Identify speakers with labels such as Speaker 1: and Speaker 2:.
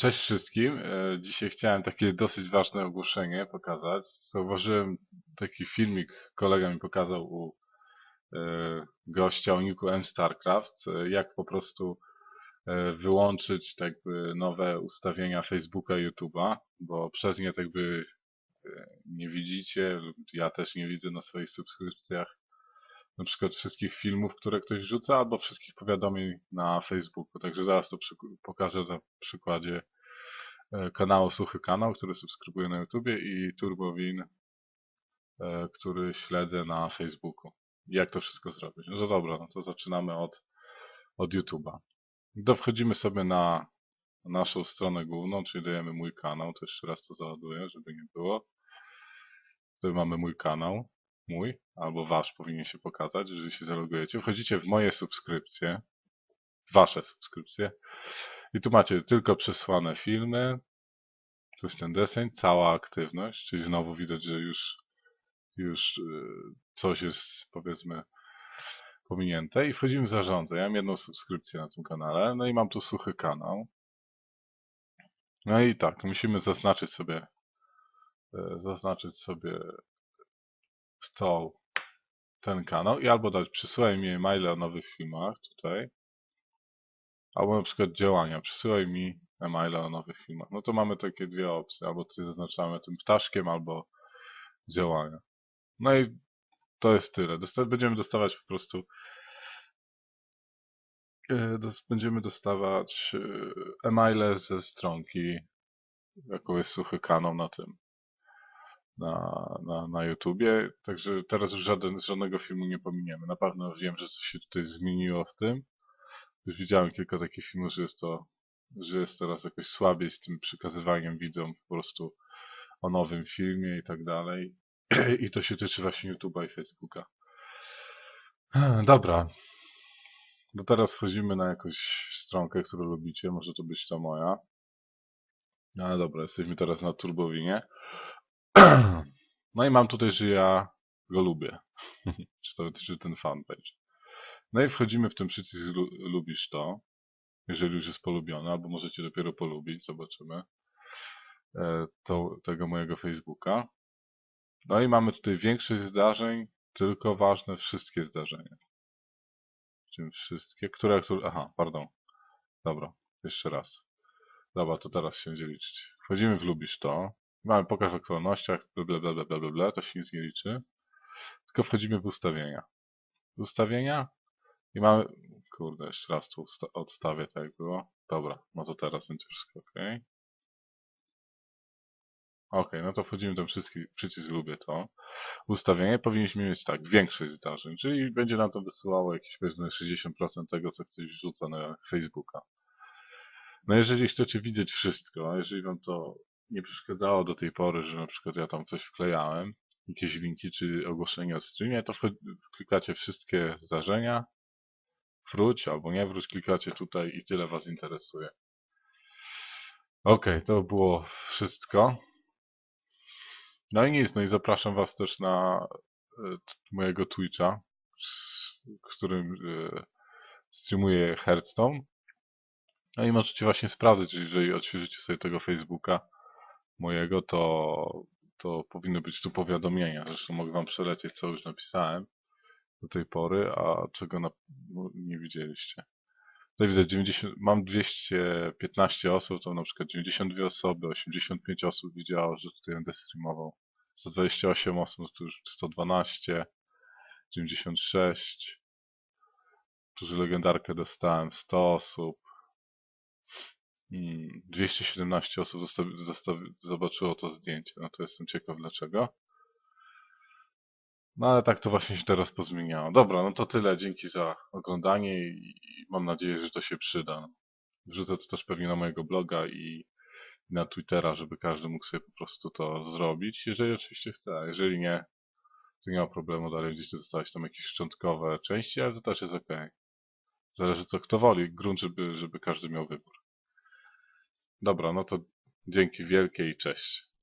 Speaker 1: Cześć wszystkim. E, Dzisiaj chciałem takie dosyć ważne ogłoszenie pokazać. Zauważyłem taki filmik, kolega mi pokazał u e, gościa o niku M StarCraft, e, jak po prostu wyłączyć jakby nowe ustawienia Facebooka i YouTube'a, bo przez nie jakby nie widzicie, lub ja też nie widzę na swoich subskrypcjach na przykład wszystkich filmów, które ktoś rzuca, albo wszystkich powiadomień na Facebooku. Także zaraz to pokażę na przykładzie e, kanału Suchy Kanał, który subskrybuję na YouTubie i Turbowin, e, który śledzę na Facebooku. Jak to wszystko zrobić? No to dobra, no to zaczynamy od, od YouTube'a. To wchodzimy sobie na naszą stronę główną, czyli dajemy mój kanał, to jeszcze raz to załaduję, żeby nie było. Tutaj mamy mój kanał, mój, albo wasz powinien się pokazać, jeżeli się zalogujecie. Wchodzicie w moje subskrypcje, wasze subskrypcje i tu macie tylko przesłane filmy, to jest ten deseń, cała aktywność, czyli znowu widać, że już, już yy, coś jest powiedzmy pominięte i wchodzimy w zarządzę. Ja mam jedną subskrypcję na tym kanale, no i mam tu suchy kanał. No i tak, musimy zaznaczyć sobie yy, zaznaczyć sobie to ten kanał i albo dać przysyłaj mi e-maile o nowych filmach tutaj, albo na przykład działania, przysyłaj mi e-maile o nowych filmach. No to mamy takie dwie opcje, albo tutaj zaznaczamy tym ptaszkiem, albo działania. No i to jest tyle. Dosta będziemy dostawać po prostu e, będziemy dostawać e, e-maile ze stronki, jaką jest suchy kanał na tym na, na, na YouTubie, także teraz już żaden, żadnego filmu nie pominiemy. Na pewno wiem, że coś się tutaj zmieniło w tym. Już widziałem kilka takich filmów, że jest to, że jest teraz jakoś słabiej z tym przekazywaniem widzom po prostu o nowym filmie i tak dalej. I to się tyczy właśnie YouTube'a i Facebooka. Dobra. To teraz wchodzimy na jakąś stronkę, którą lubicie. Może to być ta moja. Ale dobra, jesteśmy teraz na Turbowinie. No i mam tutaj, że ja go lubię. czy, to, czy ten fanpage. No i wchodzimy w ten przycisk lu- lubisz to, jeżeli już jest polubiony, albo możecie dopiero polubić, zobaczymy, e, to, tego mojego Facebooka. No i mamy tutaj większość zdarzeń, tylko ważne wszystkie zdarzenia. Czym wszystkie? Które, które... Aha, pardon. Dobra, jeszcze raz. Dobra, to teraz się będzie liczyć. Wchodzimy w lubisz to. Mamy pokaż w aktualnościach, bla bla bla bla bla to się nic nie liczy. Tylko wchodzimy w ustawienia. W ustawienia i mamy... Kurde, jeszcze raz tu odstawię tak jak było. Dobra, no to teraz będzie wszystko ok. Ok, no to wchodzimy w ten wszystki, przycisk lubię to. Ustawienie powinniśmy mieć tak, większość zdarzeń, czyli będzie nam to wysyłało jakieś powiedzmy 60% tego, co ktoś wrzuca na Facebooka. No jeżeli chcecie widzieć wszystko, a jeżeli wam to nie przeszkadzało do tej pory, że na przykład ja tam coś wklejałem, jakieś linki czy ogłoszenia o streamie, to klikacie wszystkie zdarzenia, wróć albo nie wróć, klikacie tutaj i tyle Was interesuje. Ok, to było wszystko. No i nic, no i zapraszam Was też na e, mojego Twitcha, którym e, streamuję Hearthstone. No i możecie właśnie sprawdzić, jeżeli odświeżycie sobie tego Facebooka mojego, to, to powinny być tu powiadomienia. Zresztą mogę Wam przelecieć, co już napisałem do tej pory, a czego na, no, nie widzieliście. Tutaj widzę, 90, mam 215 osób, to na przykład 92 osoby, 85 osób widziało, że tutaj będę streamował. 128 osób, to już 112, 96. Tu że legendarkę dostałem 100 osób. Mm, 217 osób zobaczyło to zdjęcie. No to jestem ciekaw dlaczego. No ale tak to właśnie się teraz pozmieniało. Dobra, no to tyle. Dzięki za oglądanie i mam nadzieję, że to się przyda. Wrzucę to też pewnie na mojego bloga i na Twittera, żeby każdy mógł sobie po prostu to zrobić, jeżeli oczywiście chce. Jeżeli nie, to nie ma problemu, dalej będziecie dostawać tam jakieś szczątkowe części, ale to też jest ok. Zależy co kto woli. Grunt, żeby, żeby każdy miał wybór. Dobra, no to dzięki wielkie i cześć.